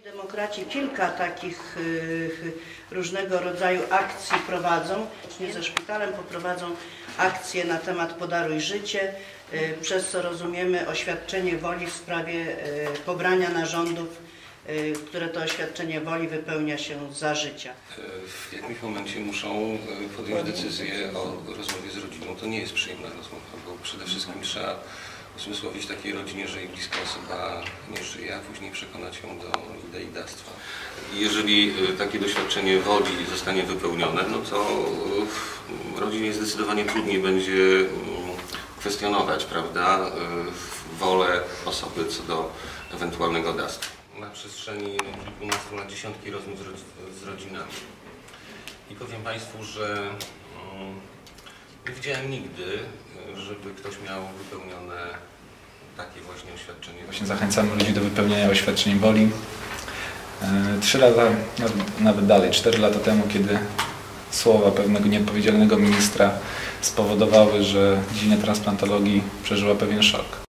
Demokraci kilka takich y, różnego rodzaju akcji prowadzą. Nie ze szpitalem poprowadzą akcje na temat Podaruj Życie, y, przez co rozumiemy oświadczenie woli w sprawie y, pobrania narządów, które to oświadczenie woli wypełnia się za życia. W jakimś momencie muszą e, podjąć decyzję o rozmowie z rodziną. To nie jest przyjemna rozmowa, bo przede wszystkim trzeba uzmysłowić takiej rodzinie, że jej bliska osoba nie żyje, a później przekonać ją do idei dactwa. Jeżeli e, takie doświadczenie woli zostanie wypełnione, no to rodzinie zdecydowanie trudniej będzie mm, kwestionować, prawda, wolę osoby co do ewentualnego dactwa. Na przestrzeni kilkunastu lat dziesiątki rozmów z, z rodzinami. I powiem Państwu, że mm, nie widziałem nigdy, żeby ktoś miał wypełnione takie właśnie oświadczenie. Właśnie zachęcamy ludzi do wypełniania oświadczeń woli. E, Trzy lata, nawet dalej, cztery lata temu, kiedy słowa pewnego nieodpowiedzialnego ministra spowodowały, że dziedzina transplantologii przeżyła pewien szok.